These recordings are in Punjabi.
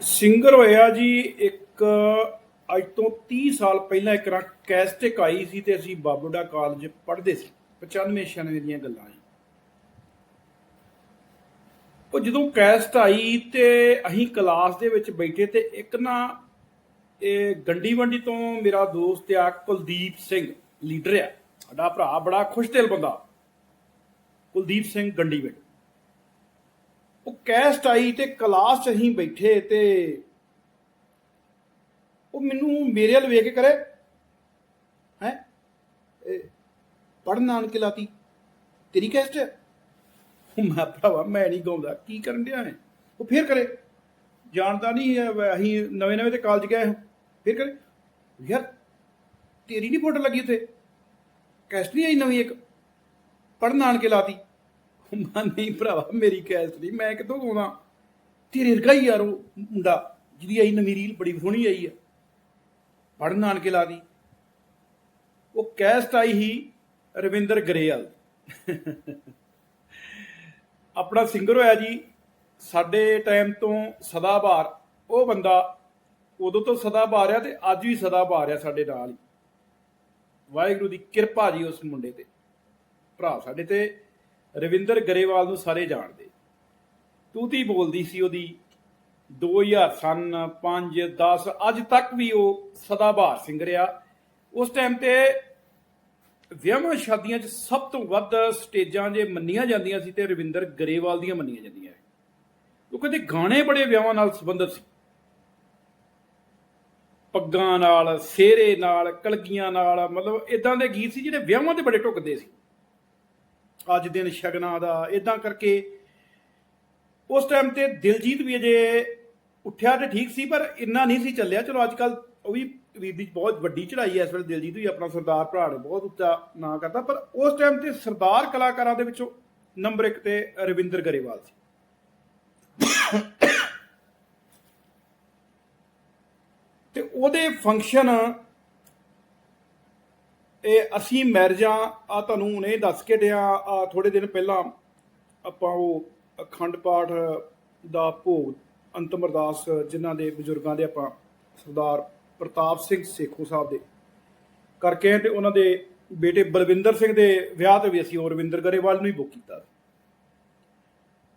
ਸਿੰਗਰ ਹੋਇਆ ਜੀ ਇੱਕ, ਅੱਜ ਤੋਂ 30 ਸਾਲ ਪਹਿਲਾਂ ਇੱਕ ਰਾਂ ਕੈਸਟਿਕ ਆਈ ਸੀ ਤੇ ਅਸੀਂ ਬਾਬੂਡਾ ਕਾਲਜ ਪੜ੍ਹਦੇ ਸੀ 95 96 ਦੀਆਂ ਗੱਲਾਂ ਹੈ ਉਹ ਜਦੋਂ ਕੈਸਟ ਆਈ ਤੇ ਅਸੀਂ ਕਲਾਸ ਦੇ ਵਿੱਚ ਬੈਠੇ ਤੇ ਇੱਕ ਨਾ ਇਹ ਗੰਡੀ ਵੰਡੀ ਤੋਂ ਮੇਰਾ ਦੋਸਤ ਆ, ਕੁਲਦੀਪ ਸਿੰਘ, ਲੀਡਰ ਆ। ਸਾਡਾ ਭਰਾ ਬੜਾ ਖੁਸ਼ਦਿਲ ਬੰਦਾ। ਕੁਲਦੀਪ ਸਿੰਘ ਗੰਡੀ ਉਹ ਕੈਸਟ ਆਈ ਤੇ ਕਲਾਸ 'ਚ ਅਸੀਂ ਬੈਠੇ ਤੇ ਉਹ ਮੈਨੂੰ ਮੇਰੇ ਵੱਲ ਵੇਖ ਕੇ ਕਰੇ, ਹੈ? ਪੜਨ ਆਣ ਕੇ ਲਾਤੀ। ਤੇਰੀ ਕੈਸਟ ਹੈ? ਮੈਂ ਭਰਾਵਾ, ਮੈਂ ਨਹੀਂ ਗਾਉਂਦਾ। ਕੀ ਕਰਨ ਡਿਆ ਹੈ? ਉਹ ਫੇਰ ਕਰੇ। ਜਾਣਦਾ ਨਹੀਂ ਅਸੀਂ ਨਵੇਂ ਨਵੇਂ ਤੇ ਕਾਲਜ ਗਏ ਹਾਂ। ਫੇਰ ਕਰੇ, ਯਾਰ, ਤੇਰੀ ਨਹੀਂ ਫੋਟੋ ਲੱਗੀ ਉੱਥੇ। ਕੈਸਟ ਨਹੀਂ ਆਈ ਨਵੀਂ ਇੱਕ। ਪੜਨ ਆਣ ਕੇ ਲਾਤੀ। ਮੈਂ ਨਹੀਂ ਭਰਾਵਾ, ਮੇਰੀ ਕੈਸਟ ਨਹੀਂ ਮੈਂ ਕਿੱਥੋਂ ਗਾਉਣਾ ਤੇਰੇ ਵਰਗਾ ਹੀ ਯਾਰ ਉਹ ਮੁੰਡਾ, ਜਿਹਦੀ ਆਈ ਨਵੀਂ ਰੀਲ, ਬੜੀ ਸੋਹਣੀ ਆਈ ਆ। ਪੜਨ ਆਣ ਕੇ ਲਾਤੀ ਉਹ ਕੈਸਟ ਆਈ ਹੀ ਰਵਿੰਦਰ ਗਰੇਵਾਲ। ਆਪਣਾ ਸਿੰਗਰ ਹੋਇਆ ਜੀ, ਸਾਡੇ ਟਾਈਮ ਤੋਂ ਸਦਾਬਹਾਰ। ਉਹ ਬੰਦਾ ਉਦੋਂ ਤੋਂ ਸਦਾਬਹਾਰ ਆ ਤੇ ਅੱਜ ਵੀ ਸਦਾਬਹਾਰ ਆ ਸਾਡੇ ਨਾਲ ਹੀ। ਵਾਹਿਗੁਰੂ ਦੀ ਕਿਰਪਾ ਜੀ ਉਸ ਮੁੰਡੇ ਤੇ। ਭਰਾ ਸਾਡੇ ਤੇ ਰਵਿੰਦਰ ਗਰੇਵਾਲ ਨੂੰ ਸਾਰੇ ਜਾਣਦੇ। ਤੂਤੀ ਬੋਲਦੀ ਸੀ ਉਹਦੀ 2000 ਸਨ 5 10 ਅੱਜ ਤੱਕ ਵੀ ਉਹ ਸਦਾਬਹਾਰ ਸਿੰਘ ਰਿਹਾ। ਉਸ ਟਾਈਮ ਤੇ ਵਿਆਹਾਂ ਸ਼ਾਦੀਆਂ 'ਚ ਸਭ ਤੋਂ ਵੱਧ ਸਟੇਜਾਂ ਜੇ ਮੰਨੀਆਂ ਜਾਂਦੀਆਂ ਸੀ ਤੇ ਰਵਿੰਦਰ ਗਰੇਵਾਲ ਦੀਆਂ ਮੰਨੀਆਂ ਜਾਂਦੀਆਂ। ਕਿਉਂਕਿ ਉਹਦੇ ਗਾਣੇ ਬੜੇ ਵਿਆਹਾਂ ਨਾਲ ਸੰਬੰਧਿਤ ਸੀ। ਪੱਗਾਂ ਨਾਲ ਸੇਰੇ ਨਾਲ, ਕਲਗੀਆਂ ਨਾਲ, ਮਤਲਬ ਇਦਾਂ ਦੇ ਗੀਤ ਸੀ ਜਿਹੜੇ ਵਿਆਹਾਂ ਤੇ ਬੜੇ ਢੁੱਕਦੇ ਸੀ। ਅੱਜ ਦਿਨ ਸ਼ਗਨਾਂ ਦਾ ਇਦਾਂ ਕਰਕੇ ਉਸ ਟਾਈਮ ਤੇ ਦਿਲਜੀਤ ਵੀ ਅਜੇ ਉੱਠਿਆ ਤੇ ਠੀਕ ਸੀ, ਪਰ ਇੰਨਾ ਨਹੀਂ ਸੀ ਚੱਲਿਆ। ਚਲੋ ਅੱਜ ਕੱਲ ਉਹ ਵੀ ਵੀਰ ਦੀ ਬਹੁਤ ਵੱਡੀ ਚੜ੍ਹਾਈ ਹੈ, ਇਸ ਵੇਲੇ ਦਿਲਜੀਤ ਵੀ ਆਪਣਾ ਸਰਦਾਰ ਭਰਾ ਨੇ, ਬਹੁਤ ਉੱਚਾ ਨਾਂ ਕਰਦਾ। ਪਰ ਉਸ ਟਾਈਮ ਤੇ ਸਰਦਾਰ ਕਲਾਕਾਰਾਂ ਦੇ ਵਿੱਚੋਂ ਨੰਬਰ 1 ਤੇ ਰਵਿੰਦਰ ਗਰੇਵਾਲ ਸੀ। ਤੇ ਉਹਦੇ ਫੰਕਸ਼ਨ ਇਹ ਅਸੀਂ ਮੈਰਿਜਾਂ ਆ ਤੁਹਾਨੂੰ ਹੁਣੇ ਦੱਸ ਕੇ ਡਿਆ ਆ ਥੋੜੇ ਦਿਨ ਪਹਿਲਾਂ ਆਪਾਂ ਉਹ ਅਖੰਡ ਪਾਠ ਦਾ ਭੋਗ ਅੰਤਮ ਅਰਦਾਸ ਜਿਨ੍ਹਾਂ ਦੇ ਬਜ਼ੁਰਗਾਂ ਦੇ ਆਪਾਂ ਸਰਦਾਰ ਪ੍ਰਤਾਪ ਸਿੰਘ ਸੇਖੋ ਸਾਹਿਬ ਦੇ ਕਰਕੇ ਤੇ ਉਹਨਾਂ ਦੇ ਬੇਟੇ ਬਲਵਿੰਦਰ ਸਿੰਘ ਦੇ ਵਿਆਹ ਤੇ ਵੀ ਅਸੀਂ ਉਹ ਰਵਿੰਦਰ ਗਰੇਵਾਲ ਨੂੰ ਹੀ ਬੁੱਕ ਕੀਤਾ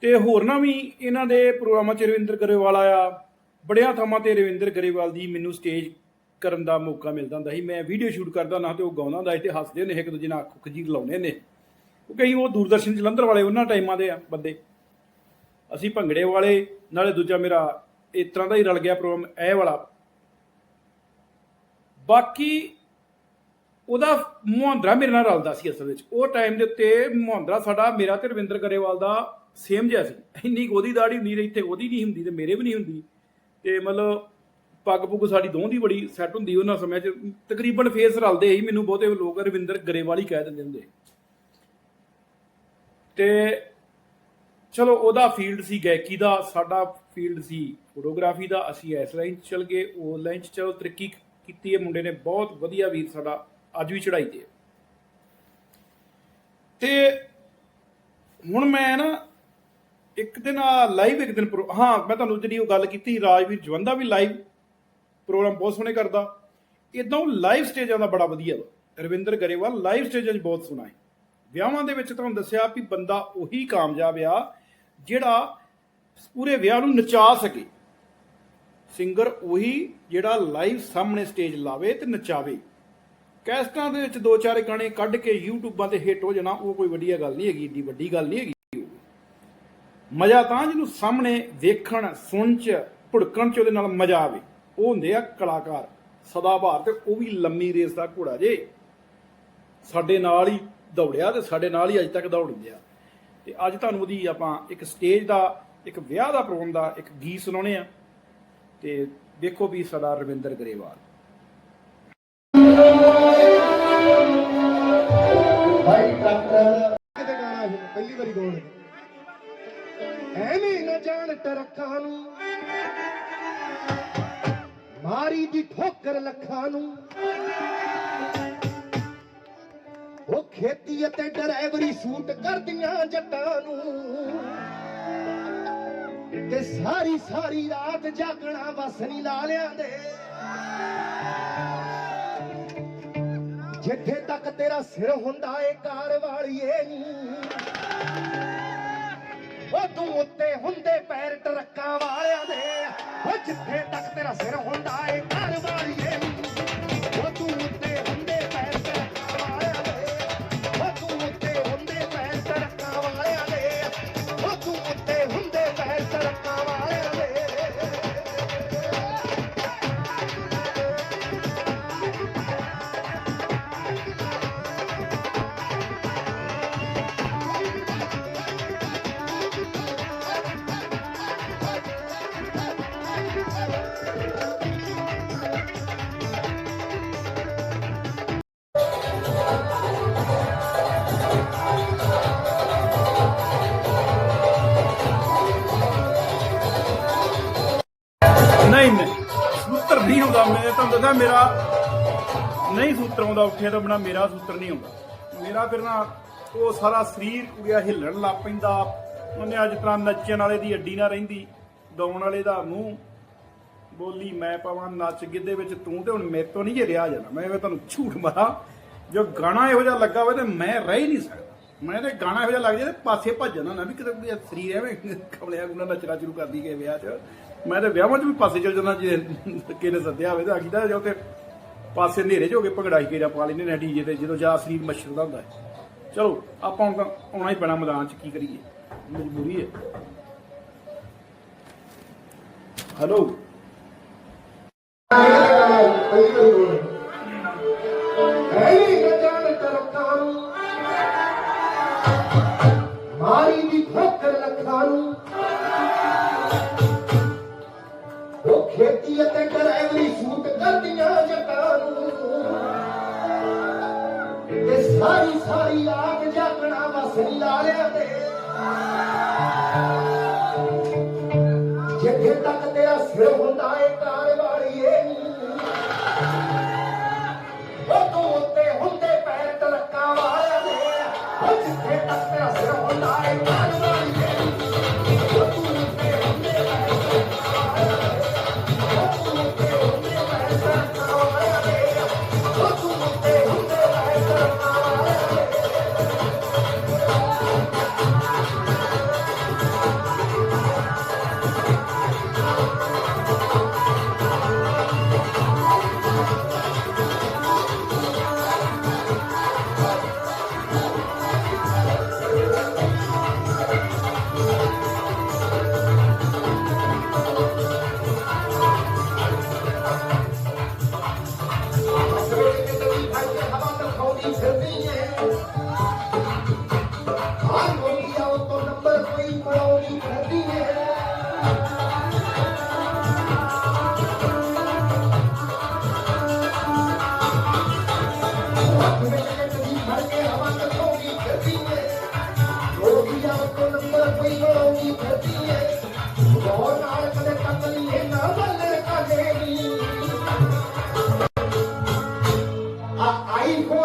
ਤੇ ਹੋਰਨਾਂ ਵੀ ਇਹਨਾਂ ਦੇ ਪ੍ਰੋਗਰਾਮਾਂ 'ਚ ਰਵਿੰਦਰ ਗਰੇਵਾਲ ਆਇਆ, ਬੜਿਆਂ ਥਾਵਾਂ ਤੇ ਰਵਿੰਦਰ ਗਰੇਵਾਲ ਦੀ ਮੈਨੂੰ ਸਟੇਜ ਕਰਨ ਦਾ ਮੌਕਾ ਮਿਲਦਾ ਹੁੰਦਾ ਸੀ। ਮੈਂ ਵੀਡੀਓ ਸ਼ੂਟ ਕਰਦਾ ਨਾ ਤੇ ਉਹ ਗਾਉਂਦਾ ਹੁੰਦਾ ਸੀ ਤੇ ਹੱਸਦੇ ਨੇ ਇੱਕ ਦੂਜੇ ਨਾਲ ਅੱਖ ਖਜੀ ਲਾਉਂਦੇ ਨੇ ਉਹ ਕਈ ਉਹ ਦੂਰਦਰਸ਼ਨ ਜਲੰਧਰ ਵਾਲੇ ਉਹਨਾਂ ਟਾਈਮਾਂ ਦੇ ਆ ਬੰਦੇ। ਅਸੀਂ ਭੰਗੜੇ ਵਾਲੇ, ਨਾਲੇ ਦੂਜਾ ਮੇਰਾ ਇਸ ਤਰ੍ਹਾਂ ਦਾ ਹੀ ਰਲ ਗਿਆ ਪ੍ਰੋਗਰਾਮ, ਇਹ ਵਾਲਾ। ਬਾਕੀ ਉਹਦਾ ਮੁਹੰਦਰਾ ਮੇਰੇ ਨਾਲ ਰਲਦਾ ਸੀ ਅਸਲ ਵਿੱਚ। ਉਹ ਟਾਈਮ ਦੇ ਉੱਤੇ ਮੁਹੰਦਰਾ ਸਾਡਾ, ਮੇਰਾ ਤੇ ਰਵਿੰਦਰ ਗਰੇਵਾਲ ਦਾ ਸੇਮ ਜਿਹਾ ਸੀ। ਇੰਨੀ ਕੁ ਉਹਦੀ ਦਾੜੀ ਹੁੰਦੀ ਰਹੀ ਤੇ ਉਹਦੀ ਨਹੀਂ ਹੁੰਦੀ ਤੇ ਮੇਰੇ ਵੀ ਨਹੀਂ ਹੁੰਦੀ। ਤੇ ਮਤਲਬ ਪੱਗ ਪੁੱਗ ਸਾਡੀ ਦੋਹਾਂ ਦੀ ਬੜੀ ਸੈੱਟ ਹੁੰਦੀ ਉਹਨਾਂ ਸਮੇਂ 'ਚ। ਤਕਰੀਬਨ ਫੇਸ ਰਲਦੇ ਹੀ ਮੈਨੂੰ ਬਹੁਤੇ ਲੋਕ ਰਵਿੰਦਰ ਗਰੇਵਾਲ ਹੀ ਕਹਿ ਦਿੰਦੇ ਹੁੰਦੇ ਤੇ ਚਲੋ ਉਹਦਾ ਫੀਲਡ ਸੀ ਗਾਇਕੀ ਦਾ, ਸਾਡਾ ਫੀਲਡ ਸੀ ਫੋਟੋਗ੍ਰਾਫੀ ਦਾ। ਅਸੀਂ ਇਸ ਲਾਈਨ 'ਚ ਚਲ ਗਏ, ਉਹ ਲਾਈਨ 'ਚ ਚਲੋ ਤਰੱਕੀ ਕੀਤੀ ਹੈ ਮੁੰਡੇ ਨੇ, ਬਹੁਤ ਵਧੀਆ ਵੀਰ ਸਾਡਾ, ਅੱਜ ਵੀ ਚੜਾਈ ਤੇ ਤੇ ਹੁਣ ਮੈਂ ਨਾ ਇੱਕ ਦਿਨ ਲਾਈਵ ਇੱਕ ਦਿਨ ਹਾਂ, ਮੈਂ ਤੁਹਾਨੂੰ ਜਿਹੜੀ ਉਹ ਗੱਲ ਕੀਤੀ ਰਾਜਵੀਰ ਜਵੰਦਾ ਵੀ ਲਾਈਵ ਪ੍ਰੋਗਰਾਮ ਬਹੁਤ ਸੋਹਣੇ ਕਰਦਾ। ਇਦਾਂ ਉਹ ਲਾਈਵ ਸਟੇਜਾਂ ਦਾ ਬੜਾ ਵਧੀਆ ਵਾ। ਰਵਿੰਦਰ ਗਰੇਵਾਲ ਲਾਈਵ ਸਟੇਜਾਂ 'ਚ ਬਹੁਤ ਸੋਹਣਾ ਹੈ। ਵਿਆਹਾਂ ਦੇ ਵਿੱਚ ਤੁਹਾਨੂੰ ਦੱਸਿਆ ਵੀ ਬੰਦਾ ਉਹੀ ਕਾਮਯਾਬ ਆ, ਜਿਹੜਾ ਪੂਰੇ ਵਿਆਹ ਨੂੰ ਨਚਾ ਸਕੇ। ਸਿੰਗਰ ਉਹੀ ਜਿਹੜਾ ਲਾਈਵ ਸਾਹਮਣੇ ਸਟੇਜ ਲਾਵੇ ਤੇ ਨਚਾਵੇ। ਕੈਸਟਾਂ ਦੇ ਵਿੱਚ ਦੋ ਚਾਰ ਗਾਣੇ ਕੱਢ ਕੇ ਯੂਟਿਊਬਾਂ ਤੇ ਹਿੱਟ ਹੋ ਜਾਣਾ, ਉਹ ਕੋਈ ਵਧੀਆ ਗੱਲ ਨਹੀਂ ਹੈਗੀ, ਏਡੀ ਵੱਡੀ ਗੱਲ ਨਹੀਂ ਹੈਗੀ। ਮਜ਼ਾ ਤਾਂ ਜਿਹਨੂੰ ਸਾਹਮਣੇ ਵੇਖਣ ਸੁਣ ਚ, ਭੁੜਕਣ ਚ ਉਹਦੇ ਨਾਲ ਮਜ਼ਾ ਆਵੇ। ਉਹ ਹੁੰਦੇ ਆ ਕਲਾਕਾਰ, ਸਦਾਬਹਾਰ ਤੇ ਉਹ ਵੀ ਲੰਮੀ ਰੇਸ ਦਾ ਘੋੜਾ ਜੇ। ਸਾਡੇ ਨਾਲ ਹੀ ਦੌੜਿਆ ਤੇ ਸਾਡੇ ਨਾਲ ਹੀ ਅੱਜ ਤੱਕ ਦੌੜਦੇ ਆ। ਤੇ ਅੱਜ ਤੁਹਾਨੂੰ ਉਹਦੀ ਆਪਾਂ ਇੱਕ ਸਟੇਜ ਦਾ, ਇੱਕ ਵਿਆਹ ਦਾ ਪ੍ਰੋਗਰਾਮ ਦਾ ਇੱਕ ਗੀਤ ਸੁਣਾਉਣੇ ਆ। ਤੇ ਦੇਖੋ ਵੀ ਸਰਦਾਰ ਰਵਿੰਦਰ ਗਰੇਵਾਲ। ਭਾਈ ਡਾਕਟਰ ਕਿਤੇ ਗਾਣਾ ਸੀ ਪਹਿਲੀ ਵਾਰੀ ਗਾਉਣ ਐਵੇਂ ਨਾ ਜਾਣ ਟਰੱਕਾਂ ਨੂੰ। ਮਾਰੀ ਦੀ ਠੋਕਰ ਲੱਖਾਂ ਨੂੰ। ਉਹ ਖੇਤੀ ਅਤੇ ਡਰਾਈਵਰੀ ਸੂਟ ਕਰਦੀਆਂ ਜੱਟਾਂ ਨੂੰ। ਤੇ ਸਾਰੀ ਸਾਰੀ ਰਾਤ ਜਾਗਣਾ ਬਸ ਨਹੀਂ ਲਾਲਿਆਂ ਦੇ। ਜਿੱਥੇ ਤੱਕ ਤੇਰਾ ਸਿਰ ਹੁੰਦਾ ਏ ਕਾਰ ਵਾਲੀਏ ਨੀ। ਉਹ ਤੂੰ ਉੱਤੇ ਹੁੰਦੇ ਪੈਰ ਟਰੱਕਾਂ ਵਾਲਿਆਂ ਦੇ। ਉਹ ਜਿੱਥੇ ਤੱਕ ਤੇਰਾ ਸਿਰ ਹੁੰਦਾ ਏ, ਘਰ ਵਾਲੀ ਤੁਹਾਨੂੰ ਦੱਸਾਂ ਮੇਰਾ ਨਹੀਂ ਸੂਤਰ ਆਉਂਦਾ ਉੱਠੇ ਤੋਂ ਬਿਨਾ ਮੇਰਾ ਸੂਤਰ ਨਹੀਂ ਆਉਂਦਾ। ਮੇਰਾ ਫਿਰ ਨਾ ਉਹ ਸਾਰਾ ਸਰੀਰ ਕੁੜਿਆ ਹਿੱਲਣ ਲੱਗ ਪੈਂਦਾ। ਉਹਨੇ ਅੱਜ ਤਰ੍ਹਾਂ ਨੱਚਣ ਵਾਲੇ ਦੀ ਅੱਡੀ ਨਾ ਰਹਿੰਦੀ ਗਾਉਣ ਵਾਲੇ ਦਾ ਮੂੰਹ। ਬੋਲੀ, ਮੈਂ ਪਾਵਾਂ ਨੱਚ ਗਿੱਧੇ ਵਿੱਚ ਤੂੰ ਤੇ ਹੁਣ ਮੇਰੇ ਤੋਂ ਨਹੀਂ ਜੇ ਰਿਹਾ ਜਾਣਾ। ਮੈਂ ਐਵੇਂ ਤੁਹਾਨੂੰ ਝੂਠ ਮਾਰਾਂ। ਜੋ ਗਾਣਾ ਇਹੋ ਜਿਹਾ ਲੱਗਾ ਹੋਵੇ ਤੇ ਮੈਂ ਰਹਿ ਹੀ ਨਹੀਂ ਸਕਦਾ। ਮੈਂ ਤੇ ਗਾਣਾ ਇਹੋ ਜਿਹਾ ਲੱਗ ਜਾਏ ਪਾਸੇ ਭੱਜ ਜਾਣਾ ਨਾ ਵੀ ਕਿਤੇ ਸਰੀਰ ਐਵੇਂ ਕਮਲਿਆ ਗੁੰਨਾ ਨੱਚਣਾ ਸ਼ੁਰੂ ਕਰ ਗਏ ਵਿਆਹ 'ਚ। ਮੈਂ ਤੇ ਵਿਆਹਾਂ 'ਚ ਵੀ ਪਾਸੇ ਚੱਲ ਜਾਂਦਾ ਜੇ ਕਿਨੇ ਸੱਦਿਆ ਹੋਵੇ ਤਾਂ ਆਖੀਦਾ ਜੋ ਤੇ ਪਾਸੇ ਹਨੇਰੇ 'ਚ ਹੋ ਕੇ ਭਗੜਾਈ ਕੇਰਾ ਪਾ ਲੈਂਦੇ ਨੇ ਡੀਜੇ ਤੇ, ਜਦੋਂ ਜਾ ਸਰੀਰ ਮੱਛਰਦਾ ਹੁੰਦਾ ਹੈ। ਚਲੋ, ਆਪਾਂ ਹੁਣ ਤਾਂ ਆਉਣਾ ਹੀ ਪੈਣਾ ਮੈਦਾਨ 'ਚ, ਕੀ ਕਰੀਏ? ਮਜਬੂਰੀ ਹੈ। ਹੈਲੋ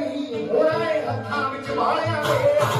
ਹੀ ਹੋਣਾ ਏ ਹੱਥਾਂ ਵਿੱਚ ਵਾਲਿਆਂ ਦੇ।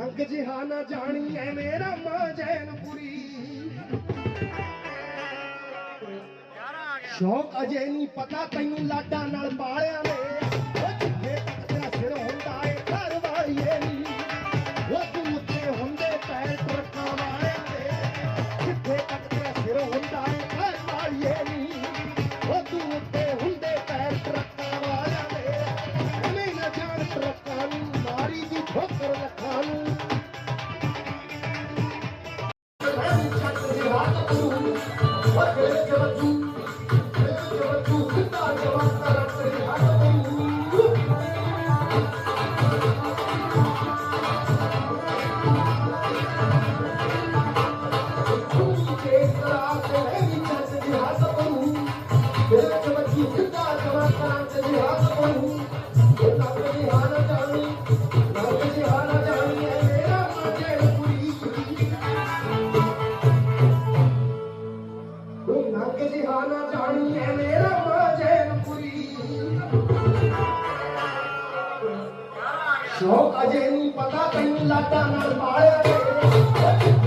ਰੰਗ ਜਹਾਨਾ ਜਾਣੀ ਐ ਮੇਰਾ ਮਾਂ ਜੈਨਪੁਰੀ ਸ਼ੌਕ ਅਜੇ ਨਹੀਂ ਪਤਾ ਤੈਨੂੰ ਲਾਡਾਂ ਨਾਲ ਪਾਲਿਆ ਨੇ ਮਾਤਾ ਨਾਲ ਪਾਲਿਆ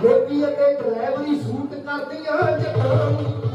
ਖੇਤੀ ਅਤੇ ਡਰਾਈਵਰੀ ਸੂਟ ਕਰਦੀਆਂ ਜੱਟਾਂ